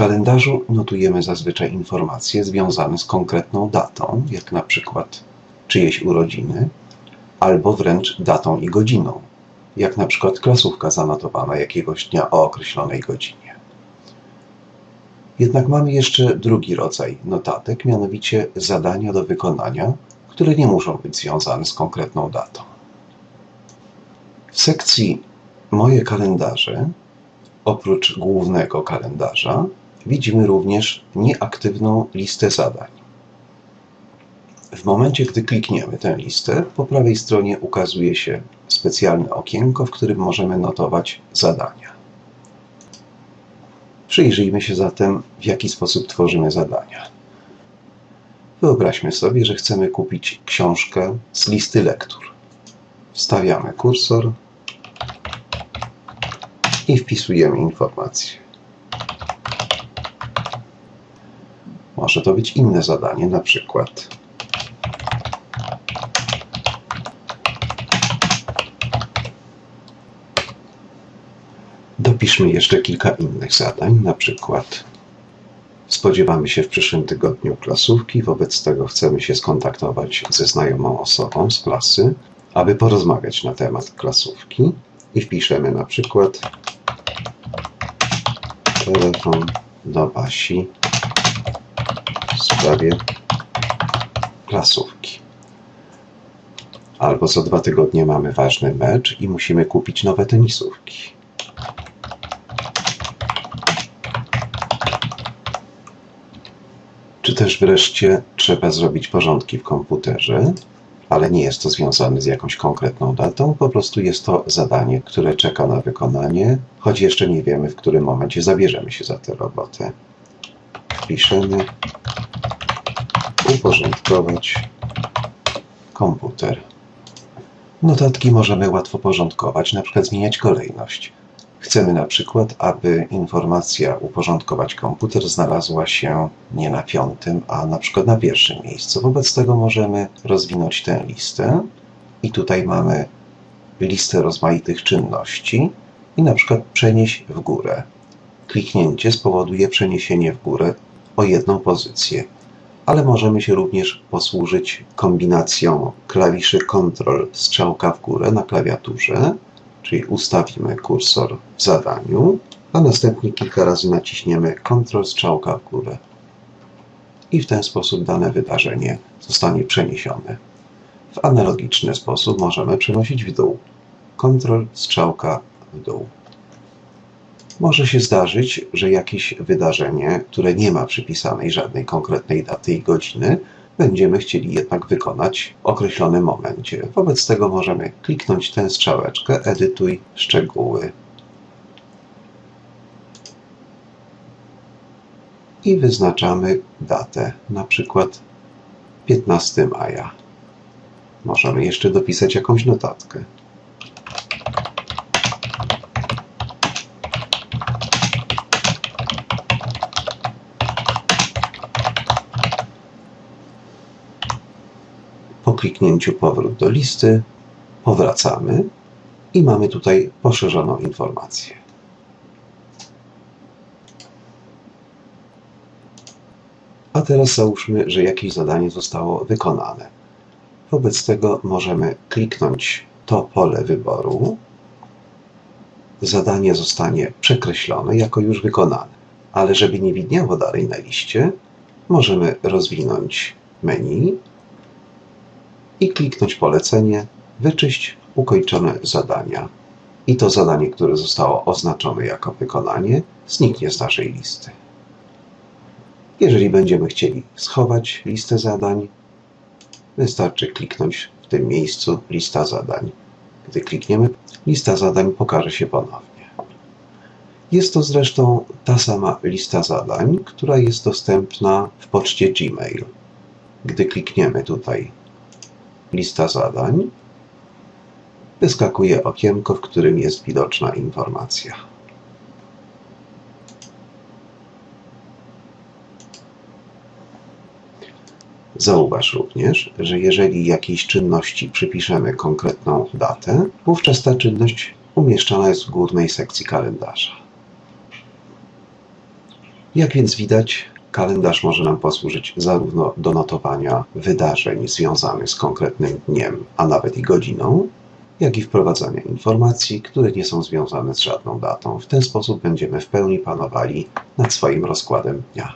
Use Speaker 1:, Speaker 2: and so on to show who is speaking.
Speaker 1: kalendarzu notujemy zazwyczaj informacje związane z konkretną datą, jak na przykład czyjeś urodziny, albo wręcz datą i godziną, jak na przykład klasówka zanotowana jakiegoś dnia o określonej godzinie. Jednak mamy jeszcze drugi rodzaj notatek, mianowicie zadania do wykonania, które nie muszą być związane z konkretną datą. W sekcji Moje kalendarze, oprócz głównego kalendarza, widzimy również nieaktywną listę zadań. W momencie, gdy klikniemy tę listę, po prawej stronie ukazuje się specjalne okienko, w którym możemy notować zadania. Przyjrzyjmy się zatem, w jaki sposób tworzymy zadania. Wyobraźmy sobie, że chcemy kupić książkę z listy lektur. Wstawiamy kursor i wpisujemy informację. Może to być inne zadanie, na przykład. Dopiszmy jeszcze kilka innych zadań, na przykład spodziewamy się w przyszłym tygodniu klasówki, wobec tego chcemy się skontaktować ze znajomą osobą z klasy, aby porozmawiać na temat klasówki i wpiszemy na przykład telefon do Basi sprawie klasówki. Albo za dwa tygodnie mamy ważny mecz i musimy kupić nowe tenisówki. Czy też wreszcie trzeba zrobić porządki w komputerze, ale nie jest to związane z jakąś konkretną datą, po prostu jest to zadanie, które czeka na wykonanie, choć jeszcze nie wiemy, w którym momencie zabierzemy się za tę robotę. Wpiszemy uporządkować komputer. Notatki możemy łatwo porządkować, na przykład zmieniać kolejność. Chcemy na przykład, aby informacja uporządkować komputer znalazła się nie na piątym, a na przykład na pierwszym miejscu. Wobec tego możemy rozwinąć tę listę i tutaj mamy listę rozmaitych czynności i na przykład przenieść w górę. Kliknięcie spowoduje przeniesienie w górę o jedną pozycję, ale możemy się również posłużyć kombinacją klawiszy Ctrl strzałka w górę na klawiaturze czyli ustawimy kursor w zadaniu, a następnie kilka razy naciśniemy Ctrl strzałka w górę. I w ten sposób dane wydarzenie zostanie przeniesione. W analogiczny sposób możemy przenosić w dół. Ctrl strzałka w dół. Może się zdarzyć, że jakieś wydarzenie, które nie ma przypisanej żadnej konkretnej daty i godziny, będziemy chcieli jednak wykonać w określonym momencie. Wobec tego możemy kliknąć tę strzałeczkę Edytuj szczegóły i wyznaczamy datę, na przykład 15 maja. Możemy jeszcze dopisać jakąś notatkę. Kliknięciu powrót do listy powracamy i mamy tutaj poszerzoną informację. A teraz załóżmy, że jakieś zadanie zostało wykonane. Wobec tego możemy kliknąć to pole wyboru. Zadanie zostanie przekreślone jako już wykonane. Ale żeby nie widniało dalej na liście, możemy rozwinąć menu i kliknąć polecenie Wyczyść ukończone zadania. I to zadanie, które zostało oznaczone jako wykonanie, zniknie z naszej listy. Jeżeli będziemy chcieli schować listę zadań, wystarczy kliknąć w tym miejscu lista zadań. Gdy klikniemy, lista zadań pokaże się ponownie. Jest to zresztą ta sama lista zadań, która jest dostępna w poczcie Gmail. Gdy klikniemy tutaj lista zadań, wyskakuje okienko, w którym jest widoczna informacja. Zauważ również, że jeżeli jakiejś czynności przypiszemy konkretną datę, wówczas ta czynność umieszczona jest w górnej sekcji kalendarza. Jak więc widać, kalendarz może nam posłużyć zarówno do notowania wydarzeń związanych z konkretnym dniem, a nawet i godziną, jak i wprowadzania informacji, które nie są związane z żadną datą. W ten sposób będziemy w pełni panowali nad swoim rozkładem dnia.